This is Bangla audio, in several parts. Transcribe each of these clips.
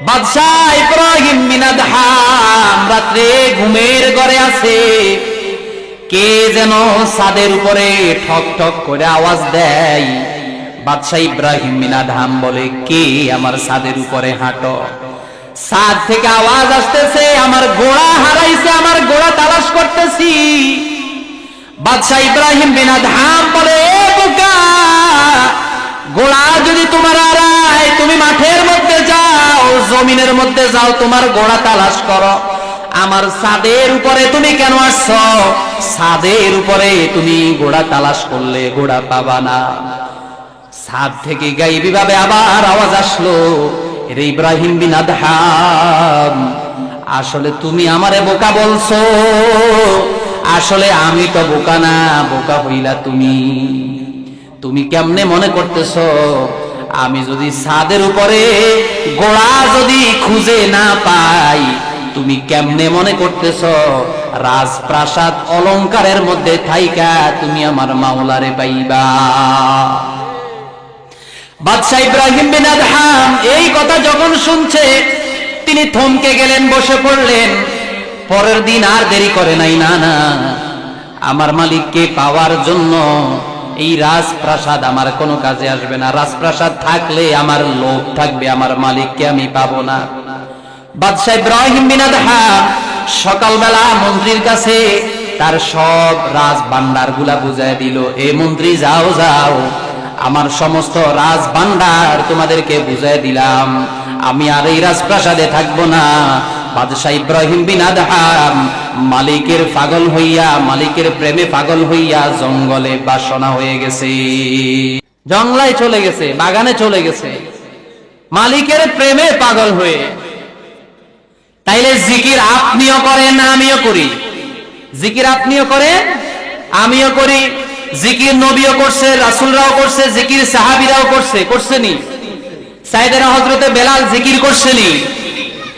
বাদশাহ ইব্রাহিম মিনাদহাম রাত্রে ঘুমের ঘরে আছে। কে যেন ছাদের উপরে ঠক ঠক করে আওয়াজ দেয়। বাদশাহ ইব্রাহিম মিনাদহাম বলে, কে আমার ছাদের উপরে হাঁটো? ছাদ থেকে আওয়াজ আসতেছে, আমার গোড়া হারাইছে, আমার গোড়া তালাশ করতেছি। বাদশাহ ইব্রাহিম ধাম বলে, "এ বোকা, গোড়া যদি তোমার আড়াই তুমি মাঠের মধ্যে যাও। জমিনের মধ্যে যাও, তোমার গোড়া তালাশ করো। আমার ছাদের উপরে তুমি কেন আসছো? ছাদের উপরে তুমি গোড়া তালাশ করলে গোড়া পাবা না। ছাদ থেকে গাইবি ভাবে আবার আওয়াজ আসলো রে ইব্রাহিম বিন আদহাম, আসলে তুমি আমারে বোকা বলছো? আসলে আমি তো বোকা না, বোকা হইলা তুমি। তুমি কেমনে মনে করতেছো? আমি যদি ছাদের উপরে গোড়া যদি খুঁজে না পাই, তুমি কেমনে মনে করতেছ? রাজপ্রাসাদ অলংকারের মধ্যে থাইকা তুমি আমার মাওলারে পাইবা। বাদশাহ ইব্রাহিম বিন আদহাম এই কথা যখন শুনছে, তিনি থমকে গেলেন, বসে পড়লেন। পরের দিন আর দেরি করে নাই, না না। আমার মালিককে পাওয়ার জন্য এই রাজপ্রাসাদ আমার কোনো কাজে আসবে না। রাজপ্রাসাদ থাকলে আমার লোভ থাকবে, আমার মালিককে আমি পাবো না। বাদশাহ ইব্রাহিম বিন আদহাম সকালবেলা মন্ত্রীর কাছে তার সব রাজ ভান্ডারগুলা বুঝাই দিল, এ মন্ত্রী, যাও যাও, আমার সমস্ত রাজ ভান্ডার তোমাদেরকে বুঝাই দিলাম। আমি আর এই রাজপ্রাসাদে থাকব না। বাদশাহ ইব্রাহিম বিন আদহাম মালিকের পাগল হইয়া, মালিকের প্রেমে পাগল হইয়া জঙ্গলে বাসনা হয়ে গেছে। জঙ্গলায় চলে গেছে, বাগানে চলে গেছে। মালিকের প্রেমে পাগল হয়ে। তাইলে জিকির আপনিও করেন আমিও করি? জিকির আপনিও করেন, আমিও করি। জিকির নবীও করছে, রাসুলরাও করছে, জিকির সাহাবিরাও করছে, করছেনি? সাইদেনা হজরতে বেলাল জিকির করছেনি?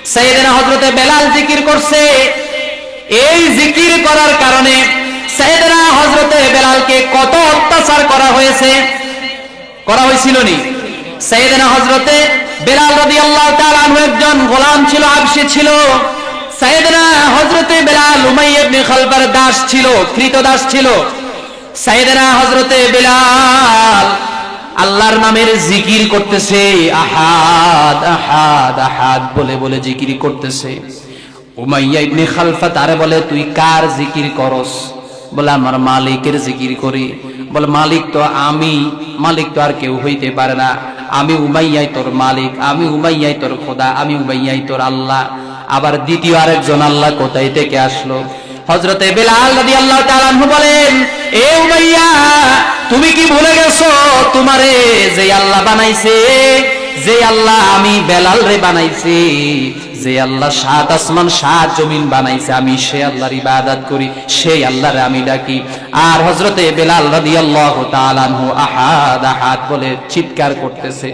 সাইদেনা হজরতে বেলাল জিকির করছে। এই জিকির করার কারণে সাইদেনা হজরতে বেলালকে কত অত্যাচার করা হয়েছে, করা হয়েছিল নি? সাইয়েদনা হজরতে বেলাল রাদিয়াল্লাহু তাআলা আনহু একজন গোলাম ছিল আবশি ছিল। সাইয়েদনা হজরতে বেলাল উমাইয়া ইবনে খালবার দাস ছিল, কৃত দাস ছিল। সাইয়েদনা হজরতে বেলাল আল্লাহর নামের জিকির করতেছে, আহাদ আহাদ আহাদ বলে বলে জিকির করতেছে। উমাইয়া ইবনে খালফা তারে বলে, তুই কার জিকির করস? বলে, আমার মালিকের জিকির করি। বলে, মালিক তো আমি, মালিক তো আর কেউ হইতে পারে না। আমি উমাইয়াই তোর মালিক, আমি উমাইয়াই তোর খোদা, আমি উমাইয়াই তোর আল্লাহ। আবার দ্বিতীয় আরেকজন আল্লাহ কোথায় থেকে আসলো? হজরতে বেলাল রাদি আল্লাহ তালানহু বলেন, এ উমাইয়া, তুমি কি ভুলে গেছো তোমারে যে আল্লাহ বানাইছে? যে আল্লাহ আমি বেলাল রে বানাইছি, যে আল্লাহ সাত আসমান, সাত জমিন বানাইছে, আমি সে আল্লাহর ইবাদত করি, সেই আল্লাহরে আমি ডাকি। আর হজরতে বেলাল রাদিয়াল্লাহু তাআলা আনহু আহাদ আহাদ বলে চিৎকার করতেছে।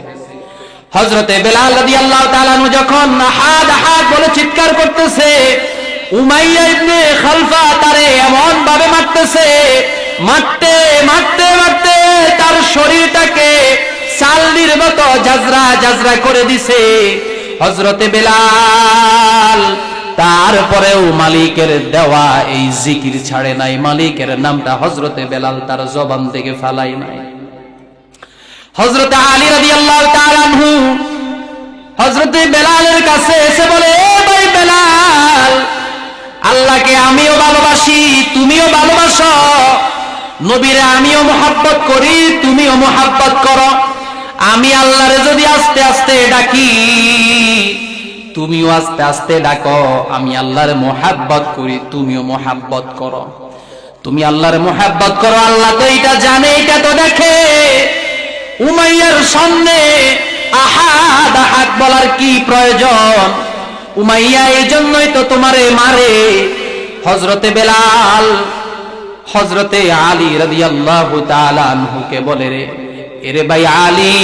হজরতে বেলাল রাদিয়াল্লাহু তাআলা আনহু যখন আহাদ আহাদ বলে চিৎকার করতেছে উমাইয়া ইবনে খালফা তারে এমন ভাবে মারতেছে, মারতে মারতে মারতে তার শরীরটাকে চালনির মতো জাজরা জাজরা করে দিছে। হজরতে বেলাল, তারপরেও মালিকের দেওয়া এই জিকির ছাড়ে নাই। মালিকের নামটা হজরতে বেলাল তার জবান থেকে ফালাই নাই। হজরতে আলী রাদি আল্লাহ তালানহু হজরতে বেলালের কাছে এসে বলে, "এ ভাই বেলাল আল্লাহকে আমিও ভালোবাসি, তুমিও ভালোবাসো। নবীরে আমিও মোহাব্বত করি, তুমিও মোহাব্বত করো। আমি আল্লাহরে যদি আস্তে আস্তে ডাকি, তুমিও আস্তে আস্তে ডাকো। আমি আল্লাহরে মোহাব্বত করি, তুমিও মোহাব্বত করো। তুমি আল্লাহরে মোহাব্বত করো, আল্লাহ তো এটা জানে এটা তো দেখে। উমাইয়ার সামনে আহাদ আহাদ বলার কি প্রয়োজন? উমাইয়া এই জন্যই তো তোমারে মারে। হজরতে বেলাল হজরতে আলী রাদিয়াল্লাহু তাআলা আনহুকে বলে রে, এরে ভাই আলী,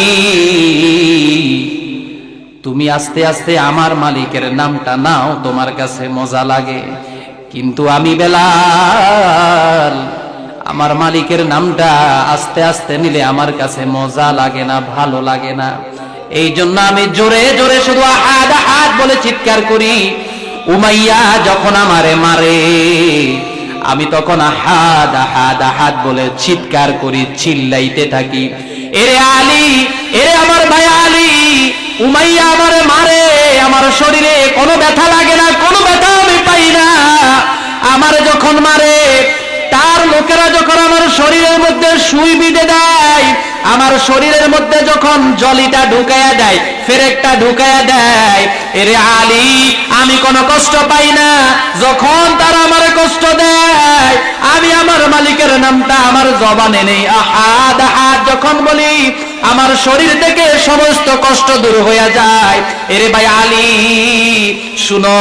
তুমি আস্তে আস্তে আমার মালিকের নামটা নাও, তোমার কাছে মজা লাগে। কিন্তু আমি বেলাল, আমার মালিকের নামটা আস্তে আস্তে নিলে আমার কাছে মজা লাগে না, ভালো লাগে না। এই জন্য আমি জোরে জোরে শুধু আহাদ আহাদ বলে চিৎকার করি। উমাইয়া যখন আমারে মারে, আমি তখন আহাদ আহাদ আহাদ বলে চিৎকার করি, চিল্লাইতে থাকি। এরে আলী, এরে আমার ভাই আলী, উমাইয়া আমারে মারে, আমার শরীরে কোনো ব্যথা লাগে না, কোনো ব্যথা আমি পাই না। আমার যখন মারে, তার লোকেরা যখন আমার শরীরের মধ্যে সুই বিঁধে দেয় আমার শরীরের মধ্যে যখন জলিটা ঢুকায়া দেয়, ফেরেকটা ঢুকায়া দেয়, এরে আলী, আমি কোনো কষ্ট পাই না। যখন তারা আমার কষ্ট দেয়, আমি আমার মালিকের নামটা আমার জবানে নেই। আহাদ আহাদ যখন বলি আমার শরীর থেকে সমস্ত কষ্ট দূর হয়ে যায়, এরে ভাই আলী, শুনো,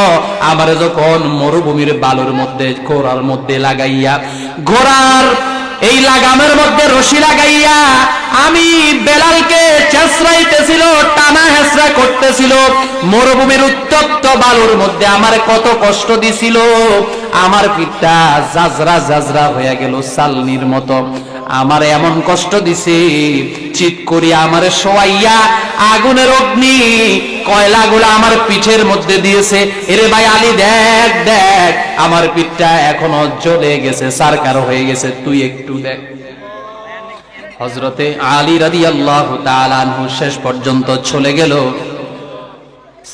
আমার যখন মরুভূমির বালুর মধ্যে, ঘোড়ার মধ্যে লাগাইয়া, ঘোড়ার এই লাগামের মধ্যে রশি লাগাইয়া আমি বেলালকে চেঁচড়াইতেছিল, টানা হেসরা করতেছিল। মরুভূমির উত্তপ্ত বালুর মধ্যে আমার কত কষ্ট দিছিল। আমার পিঠটা জাজরা জাজরা হয়ে গেল সালনির মতো। আমার এমন কষ্ট দিছে চিত করি আমার শোয়াইয়া আগুনের অগ্নি কয়লাগুলো আমার পিঠের মধ্যে দিয়েছে। এরে ভাই আলী, দেখ দেখ, আমার পিঠটা এখনও জ্বলে গেছে, সারকার হয়ে গেছে, তুই একটু দেখ। হজরতে আলী রাদি আল্লাহ তালানহু শেষ পর্যন্ত চলে গেল।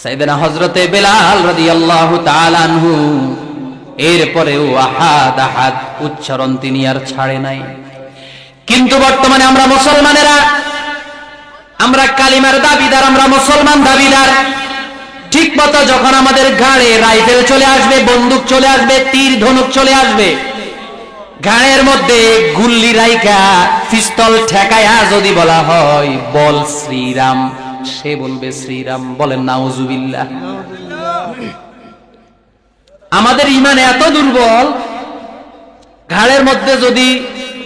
সাইদেনা হজরতে বেলাল রাদি আল্লাহ তালানহু এরপরেও আহাদ আহাদ উচ্চারণ তিনি আর ছাড়ে নাই। কিন্তু বর্তমানে আমরা মুসলমানেরা, আমরা কালিমার দাবিদার, আমরা মুসলমান দাবিদার। ঠিক মতো যখন আমাদের ঘাড়ে রাইফেল চলে আসবে, বন্দুক চলে আসবে, তীর, ধনুক চলে আসবে, ঘাড়ের মধ্যে গুল্লি রাইকা পিস্তল ঠেকায়া যদি বলা হয়, বল শ্রীরাম, সে বলবে শ্রীরাম, বলেন নাউজুবিল্লাহ। আমাদের ইমান এত দুর্বল, ঘাড়ের মধ্যে যদি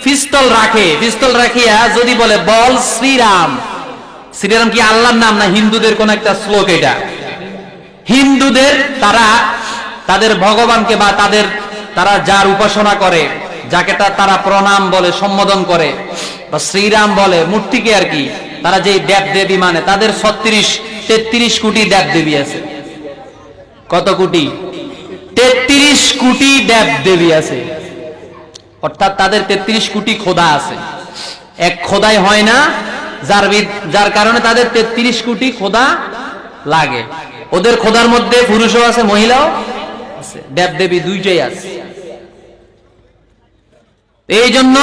পিস্তল রাখে, পিস্তল রাখিয়া যদি বলে, বল শ্রীরাম। শ্রীরাম কি আল্লাহর নাম না হিন্দুদের কোন একটা শ্লোক এটা? হিন্দুদের তারা তাদের ভগবানকে বা তাদের তারা যার উপাসনা করে, যাকে তারা প্রণাম বলে, সম্বোধন করে, বা শ্রীরাম বলে, মূর্তিকে আর কি, তারা যে দেব দেবী মানে তাদের ছত্রিশ, তেত্রিশ কোটি দেব দেবী আছে। কত কোটি? তেত্রিশ কোটি দেব দেবী আছে। অর্থাৎ তাদের তেত্রিশ কোটি খোদা আছে। এক খোদাই হয় না, যার যার কারণে তাদের তেত্রিশ কোটি খোদা লাগে। ওদের খোদার মধ্যে পুরুষও আছে, মহিলাও আছে, দেব দেবী দুইটাই আছে। এই জন্য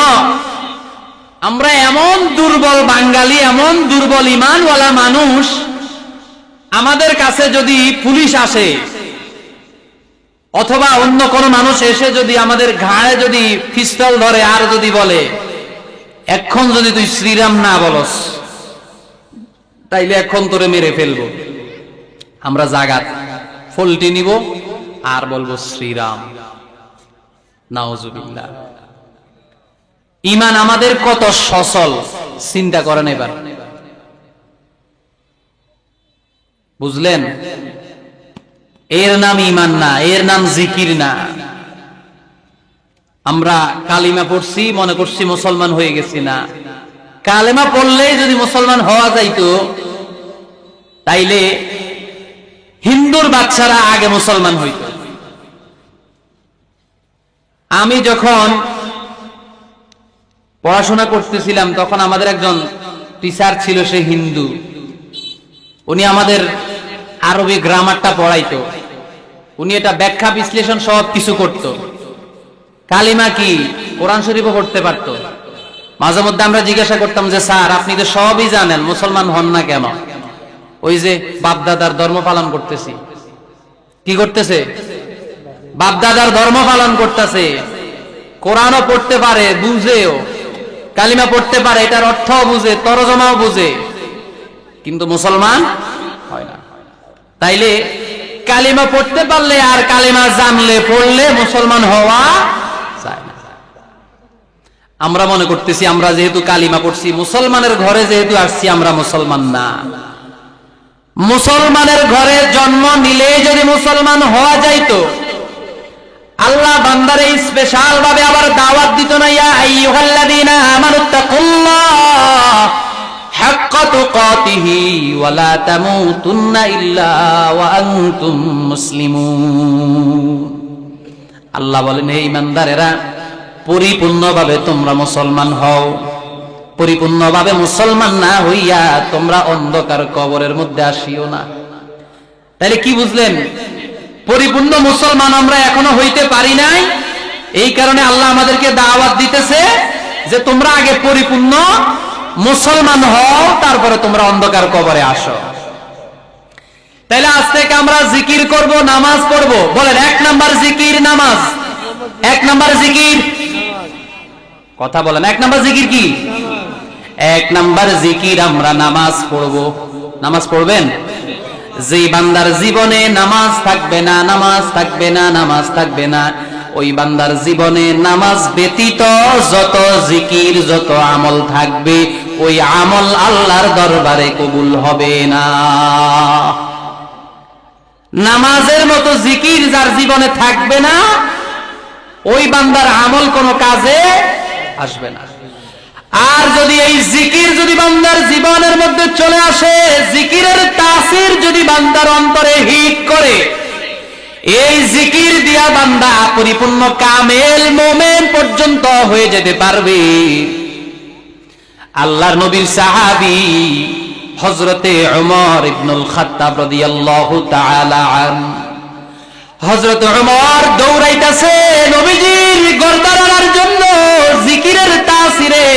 আমরা এমন দুর্বল বাঙালি, এমন দুর্বল ইমানওয়ালা মানুষ, আমাদের কাছে যদি পুলিশ আসে অথবা অন্য কোন মানুষ এসে যদি আমাদের ঘাড়ে যদি পিস্তল ধরে আর যদি বলে, এখন যদি তুই শ্রীরাম না বলস, তাইলে এখন তোরে মেরে ফেলব। আমরা জাগাত, ফলটি নিব আর বলব শ্রীরাম। নাওজুবিল্লাহ ইমান আমাদের কত সচল, চিন্তা করেন এবার। বুঝলেন? এর নাম ইমান না, এর নাম জিকির না। আমরা কালিমা পড়ছি, মনে করছি মুসলমান হয়ে গেছি না। কালেমা পড়লেই যদি মুসলমান হওয়া যাইতো, তাইলে হিন্দুর বাচ্চারা আগে মুসলমান হইত। আমি যখন পড়াশোনা করতেছিলাম, তখন আমাদের একজন টিচার ছিল সে হিন্দু। উনি আমাদের আরবি গ্রামারটা পড়াইতো। উনি এটা ব্যাখ্যা, বিশ্লেষণ সব কিছু করত। কালিমা কি? কোরআন শরীফও পড়তে পারত। মাঝে মধ্যে আমরা জিজ্ঞাসা করতাম যে, স্যার, আপনি তো সবই জানেন, মুসলমান হন না কেন? ওই যে বাপদাদার ধর্ম পালন করতেছি। কি করতেছে? বাপদাদার ধর্ম পালন করতেছে। কোরআনও পড়তে পারে, বুঝেও। কালিমা পড়তে পারে, এটার অর্থও বুঝে, তরজমাও বুঝে। কিন্তু মুসলমান হয় না। তাইলে কালিমা পড়তে পারলে আর কালিমা জানলে, পড়লে মুসলমান হওয়া যায় না। আমরা মনে করতেছি, আমরা যেহেতু কালিমা পড়ছি, মুসলমানের ঘরে যেহেতু আসছি, আমরা মুসলমান না। মুসলমানের ঘরে জন্ম নিলে যদি মুসলমান হওয়া যাইতো, আল্লাহ বান্দারে স্পেশাল ভাবে আবার দাওয়াত দিত না, ইয়া আইয়ুহাল্লাযীনা আমানুত্তাকুল্লাহ حق تقاته ولا تموتن إلا وأنتم مسلمون আল্লাহ বলেন হে ইমানদারেরা পরিপূর্ণভাবে তোমরা মুসলমান হও পরিপূর্ণভাবে মুসলমান না হইয়া তোমরা অন্ধকার কবরের মধ্যে আসিও না তাহলে কি বুঝলেন পরিপূর্ণ মুসলমান আমরা এখনো হইতে পারি নাই এই কারণে আল্লাহ আমাদেরকে দাওয়াত দিতেছে যে তোমরা আগে পরিপূর্ণ মুসলমান হও, তারপরে তোমরা অন্ধকার কবরে আসো। তাহলে আজ থেকে আমরা জিকির করব, নামাজ পড়ব। বলেন, এক নাম্বার জিকির নামাজ। এক নাম্বার জিকির? কথা বলেন, এক নাম্বার জিকির কি? এক নাম্বার জিকির আমরা নামাজ পড়ব। নামাজ পড়বেন? যে বান্দার জীবনে নামাজ থাকবে না, নামাজ থাকবে না, নামাজ থাকবে না ওই বান্দার জীবনে নামাজ ব্যতীত যত জিকির, যত আমল থাকবে, ওই আমল আল্লাহর দরবারে কবুল হবে না। নামাজের মতো জিকির যার জীবনে থাকবে না, ওই বান্দার আমল কোনো কাজে আসবে না। আর যদি এই জিকির যদি বান্দার জীবনের মধ্যে চলে আসে, জিকিরের তাসির যদি বান্দার অন্তরে হিট করে এই জিকির দিয়া বান্দা পরিপূর্ণ কামেল মোমেন পর্যন্ত হয়ে যেতে পারবে। আল্লাহর নবীর সাহাবি হজরতে উমর ইবনুল খাত্তাব রাদিয়াল্লাহু আন হজরত উমর দৌড়াইতাছে নবীজির গর্দানার জন্য জিকিরের তাসিরে।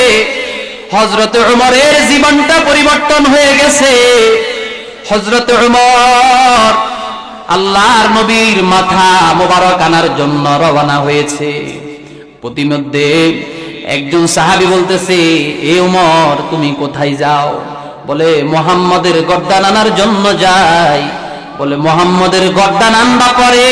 হজরত উমরের জীবনটা পরিবর্তন হয়ে গেছে। হজরত উমর আল্লাহর নবীর মাথা মোবারক আনার জন্য রওনা হয়েছে। প্রতিমধ্যে একজন সাহাবী বলতেছে, এ উমর, তুমি কোথায় যাও? বলে, মোহাম্মদের গর্দান আনার জন্য যাই। বলে, মোহাম্মদের গর্দান আনবা পরে?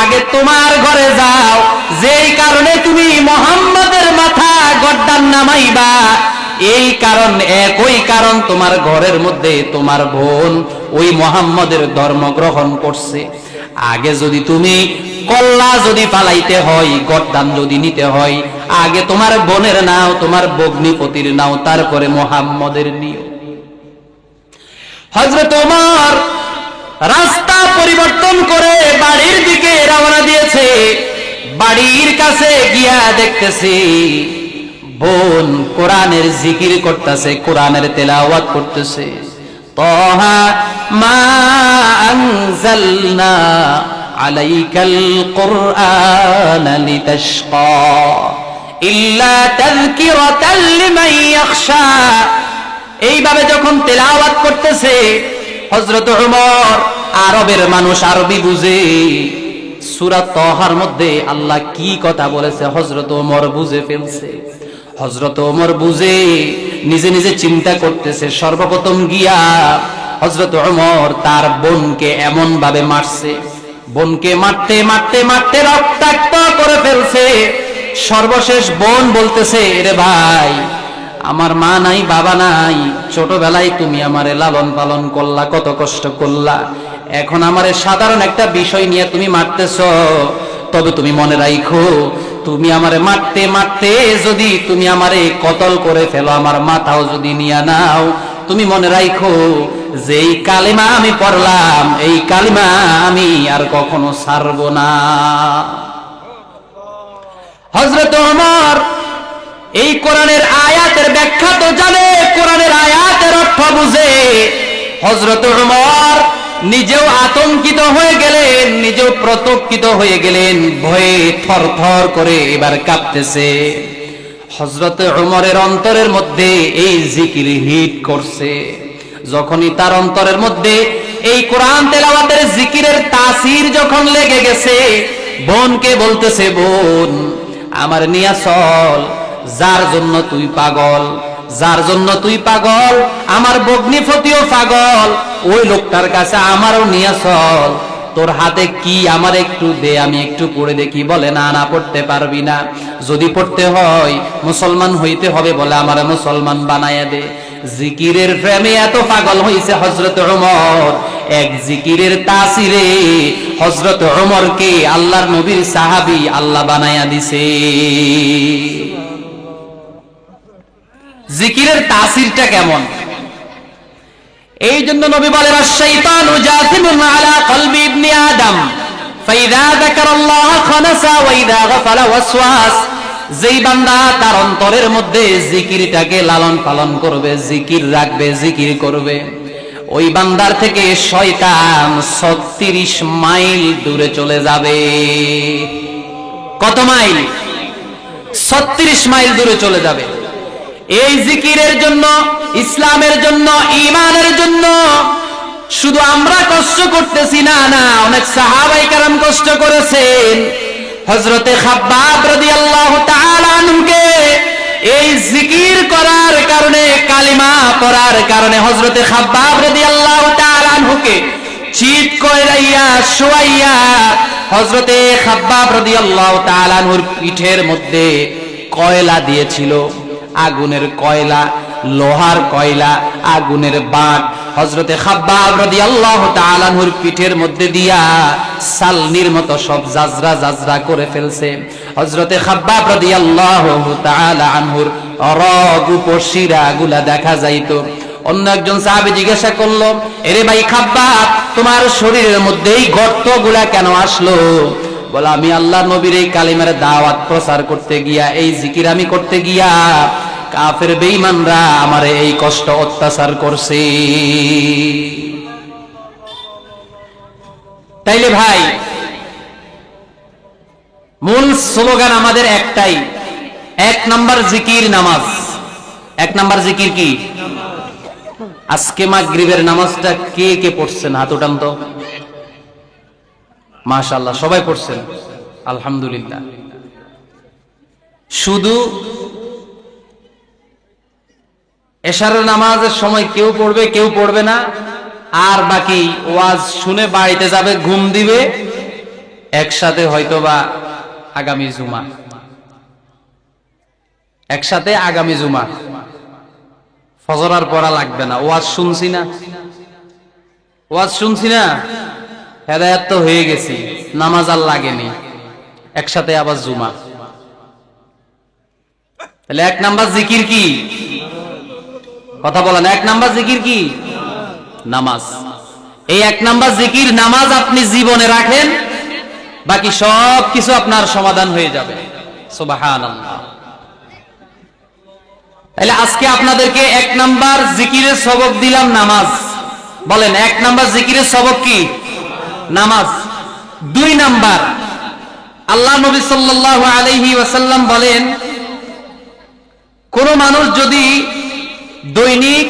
আগে তোমার ঘরে যাও। যেই কারণে তুমি মোহাম্মদের মাথা গর্দান নামাইবা এই কারণ, একই কারণ তোমার ঘরের মধ্যে তোমার বোন ওই মোহাম্মদের ধর্ম গ্রহণ করছে। আগে যদি তুমি কল্লা যদি পালাইতে হয়, গরদান যদি নিতে হয়, আগে তোমার বোনের নাও, তোমার বগ্নিপতির নাও, তারপরে মোহাম্মদের নিও। হজরত তোমার রাস্তা পরিবর্তন করে বাড়ির দিকে রওনা দিয়েছে। বাড়ির কাছে গিয়া দেখতেছি বোন কোরআনের জিকির করতেছে, কোরআনের তেলাওয়াত করতেছে। তহা মা আনজালনা আলাইকাল কুরআন লিতাশকা ইল্লা তাযকিরাতাল লিমান ইয়াখশা। এইভাবে যখন তেলাওয়াত করতেছে, হযরত ওমর আরবের মানুষ আরবি বুঝে। সূরা তহার মধ্যে আল্লাহ কি কথা বলেছে, হযরত ওমর বুঝে ফেলছে। হযরত ওমর বুঝে, নিজে নিজে চিন্তা করতেছে, সর্বপ্রথম গিয়া হযরত ওমর তার বোনকে এমন ভাবে মারছে। বোনকে মারতে মারতে মারতে রক্তাক্ত করে ফেলছে। সর্বশেষ বোন বলতেছে রে ভাই, আমার মা নাই, বাবা নাই, ছোটবেলায় তুমি আমারে লালন পালন করলা, কত কষ্ট করলা। এখন আমারে সাধারণ একটা বিষয় নিয়ে তুমি মারতেছ, তবে তুমি মনে রাখো তুমি আমারে মারতে মারতে যদি তুমি আমারে কতল করে ফেলো, আমার মাথাও যদি নিয়ে নাও, তুমি মনে রাখো যে এই কালিমা আমি পড়লাম, এই কালিমা আমি আর কখনো ছাড়বো না। হজরত আমার এই কোরআনের আয়াতের ব্যাখ্যা তো জানে, কোরআনের আয়াতের অর্থ বুঝে। হজরত উমর নিজেও আতঙ্কিত হয়ে গেলেন, নিজেও প্রতঙ্কিত হয়ে গেলেন, ভয়ে থর থর করে এবার কাঁপতেছে হজরত উমরের অন্তরের মধ্যে এই জিকির হিট করছে। যখনই তার অন্তরের মধ্যে এই কোরআন তেলাওয়াতের জিকিরের তাসির যখন লেগে গেছে, বোনকে বলতেছে, বোন, আমার নিয়া চল, যার জন্য তুই পাগল, যার জন্য তুই পাগল, আমার বগ্নিপতিও পাগল ওই লোকটার কাছে আমারও নিয়ে চল। তোর হাতে কি আমার একটু দে, আমি একটু পড়ে দেখি। বলে, না না, পড়তে পারবি না। যদি পড়তে হয়, মুসলমান হইতে হবে বলে আমার মুসলমান বানায় দে। জিকিরের প্রেমে এত পাগল হইছে হজরত ওমর। এক জিকিরের তাসিরে হজরত ওমরকে আল্লাহর নবীর সাহাবি আল্লাহ বানায়া দিছে। জিকিরের তাসিরটা কেমন? এই জন্য নবী বলেন, আশ-শাইতানু জাথিমুন আলা কলবি ইবনি আদম। ফাইদা যাকারাল্লাহ খানাসা ওয়া ইদা গাফালা ওয়াসওয়াস। যেই বান্দা তার অন্তরের মধ্যে জিকিরটাকে লালন পালন করবে, জিকির রাখবে, জিকির করবে। ওই বান্দার থেকে শয়তান 36 মাইল দূরে চলে যাবে। কত মাইল? 36 মাইল দূরে চলে যাবে। এই জিকিরের জন্য, ইসলামের জন্য ইমানের জন্য শুধু আমরা কষ্ট করতেছি, না না, অনেক সাহাবাই কারাম কষ্ট করেছেন। হজরতে খাব্বাব রাদিয়াল্লাহু তাআলা আনহুকে এই জিকির করার কারণে, কালিমা পড়ার কারণে হজরতে খাব্বাব রাদিয়াল্লাহু তাআলা আনহুকে চিত কইরাইয়া, শুয়াইয়া হজরতে খাব্বাব রাদিয়াল্লাহু তাআলা আনহুর পিঠের মধ্যে কয়লা দিয়েছিল। আগুনের কয়লা, লোহার কয়লা, আগুনের বাঁট। হজরতে পিঠের মধ্যে দিয়া সালনির মতো সব জাজরা জাজরা করে ফেলছে। হজরতে খাব্বাব রাদিয়াল্লাহু তাআলা আনহুর রগ উপশিরা গুলা দেখা যাইতো। অন্য একজন সাহাবী জিজ্ঞাসা করল, এরে ভাই খাব্বাব, তোমার শরীরের মধ্যে এই গর্তগুলা কেন আসলো? বলে, আমি আল্লাহ নবীর এই কালিমার দাওয়াত প্রচার করতে গিয়া, এই জিকির আমি করতে গিয়া কাফের বেঈমানরা আমারে এই কষ্ট অত্যাচার করছে। তাইলে ভাই, মূল স্লোগান আমাদের একটাই, এক নাম্বার জিকির নামাজ। এক নাম্বার জিকির কি? আজকে মাগরিবের নামাজটা কে কে পড়ছেন? হাত উঠান তো। মাশাল্লাহ সবাই পড়ছেন। আলহামদুলিল্লাহ। শুধু এশারের নামাজের সময় কেউ পড়বে কেউ পড়বে না। আর বাকি ওয়াজ শুনে বাড়িতে যাবে, ঘুম দিবে, একসাথে হয়তোবা আগামী জুমা। একসাথে আগামী জুমা। ফজর আর পড়া লাগবে না। ওয়াজ শুনছি না। ওয়াজ শুনছি না। হেদায়াত তো হয়ে গেছি। নামাজ আর লাগেনি। একসাথে আবার জুমা। তাহলে এক নাম্বার জিকির কি? কথা বলেন, এক নাম্বার জিকির কি? নামাজ। এই এক নাম্বার জিকির নামাজ আপনি জীবনে রাখেন, বাকি সব কিছু আপনার সমাধান হয়ে যাবে। তাহলে আজকে আপনাদেরকে এক নাম্বার জিকিরের সবক দিলাম নামাজ। বলেন, এক নাম্বার জিকিরের সবক কি? নামাজ। দুই নাম্বার, আল্লাহ নবী সাল্লাল্লাহু আলাইহি ওয়াসাল্লাম বলেন, কোন মানুষ যদি দৈনিক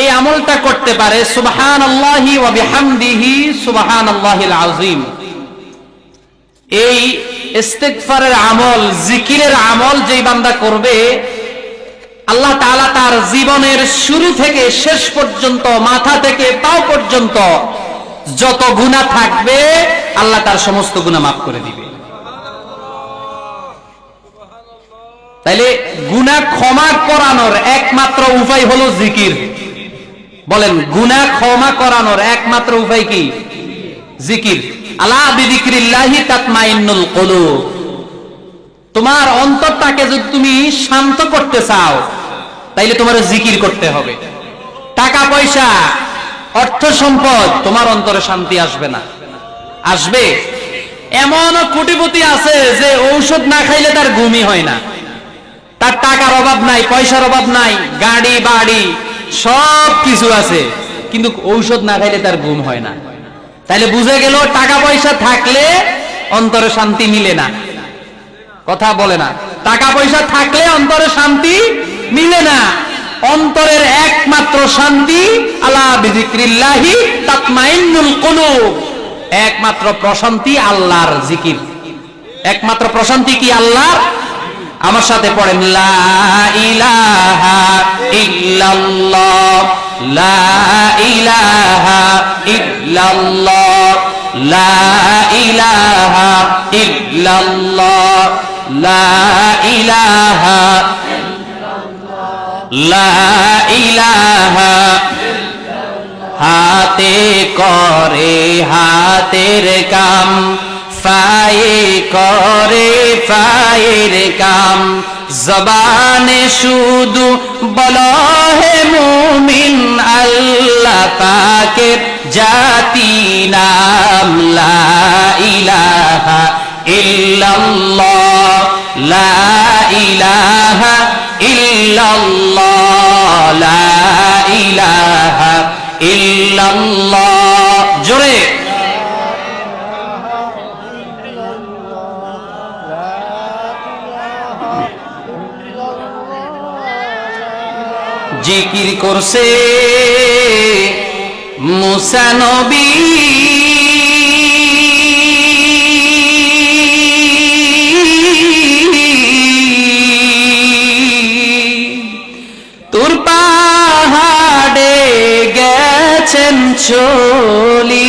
এই আমলটা করতে পারে সুবহান আল্লাহি ওয়া বিহামদিহি সুবহান আল্লাহিল আযীম। এই ইস্তেগফারের আমল, জিকিরের আমল যেই বান্দা করবে, আল্লাহ তাআলা তার জীবনের শুরু থেকে শেষ পর্যন্ত, মাথা থেকে পাও পর্যন্ত যত গুনাহ থাকবে, আল্লাহ তার সমস্ত গুনাহ মাফ করে দিবে। তাইলে গুনাহ ক্ষমা করানোর একমাত্র উপায় হলো জিকির। বলেন, গুনাহ ক্ষমা করানোর একমাত্র উপায় কি? জিকির। আলা বিযিকরিল্লাহি তাতমাইন্নুল কুলুব। তোমার অন্তরটাকে যদি তুমি শান্ত করতে চাও, তাইলে তোমার জিকির করতে হবে। টাকা পয়সা, অর্থ সম্পদ, তোমার অন্তরে শান্তি আসবে না। আসবে? এমন কোটিপতি আছে যে ঔষধ না খাইলে তার ঘুমই হয় না। তার টাকার অভাব নাই, পয়সার অভাব নাই, গাড়ি, বাড়ি, সব কিছু আছে। কিন্তু ঔষধ না খাইলে তার ঘুম হয় না। তাইলে বুঝে গেল টাকা পয়সা থাকলে অন্তরে শান্তি মিলে না। কথা বলে না। টাকা পয়সা থাকলে অন্তরে শান্তি মিলে না। অন্তরের একমাত্র শান্তি আল্লাহ বিজিক্রিল্লাহি তাতমাইন্নুল কুলুব। একমাত্র প্রশান্তি আল্লাহর জিকির। একমাত্র প্রশান্তি কি আল্লাহর? আমার সাথে পড়েন, লা ইলাহা লা ইলাহা লা ইলাহা লা ইলাহা লা ইলাহা হাতে করে হাতের কাম ফায়ে করে ফায়ের কাম। জবানে শুধু বলো হে মুমিন, আল্লাহ পাকের জাতি নাম লা ইলাহা ইল্লাল্লাহ, লা ইলাহা ইল্লাল্লাহ, লা ইলাহা ইল্লাল্লাহ। জোরে। জিকির করছে মুসানবী তোর পাহাড়ে গেছেন চলি।